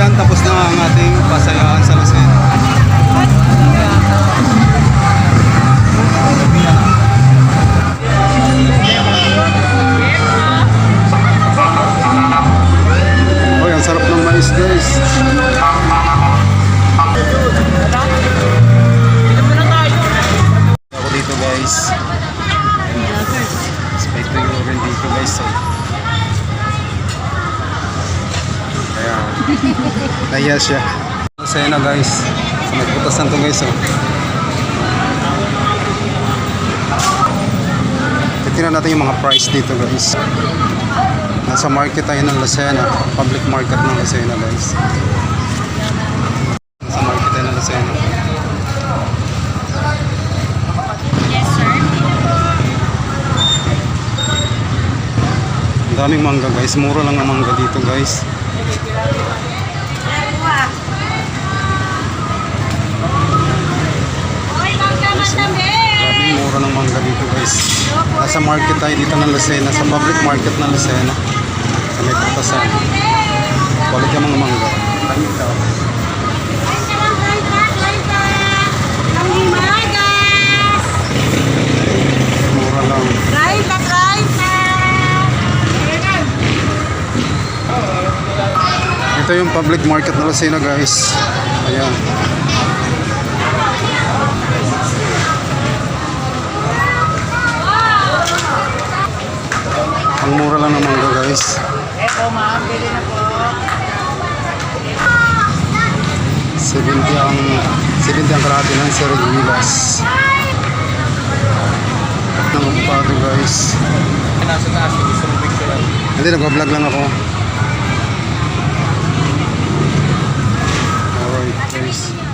ayan, tapos na ang ating pasayaan sa Lucena. Uy, ang sarap ng mais guys. Ako dito guys. Spike ko yung rin dito guys. So. Kaya, nahiya siya. Masaya na guys. So, nagputasan to guys. Oh. Titignan natin yung mga price dito guys. Nasa market tayo ng Lucena. Public market ng Lucena guys. Nasa market tayo ng Lucena. Yes, sir. Ang daming mangga guys. Mura lang ang mangga dito guys. Oy, mangga madami! Grabe mura ng mangga dito guys. Nasa market tayo dito ng Lucena. Sa public market ng Lucena. Sa may patasan. Balik ang mga mangga. Mura lang. Ito yung public market ng Lucena guys. Ayan. Ang mura lang ng mangga guys. Eto, ma'am, pili na po. 70 ang 70 ang kalahati ng Sir Gilas. Ng avocado guys. Nasa taas, gusto mo picture Hindi, nag-vlog lang ako. Alright guys.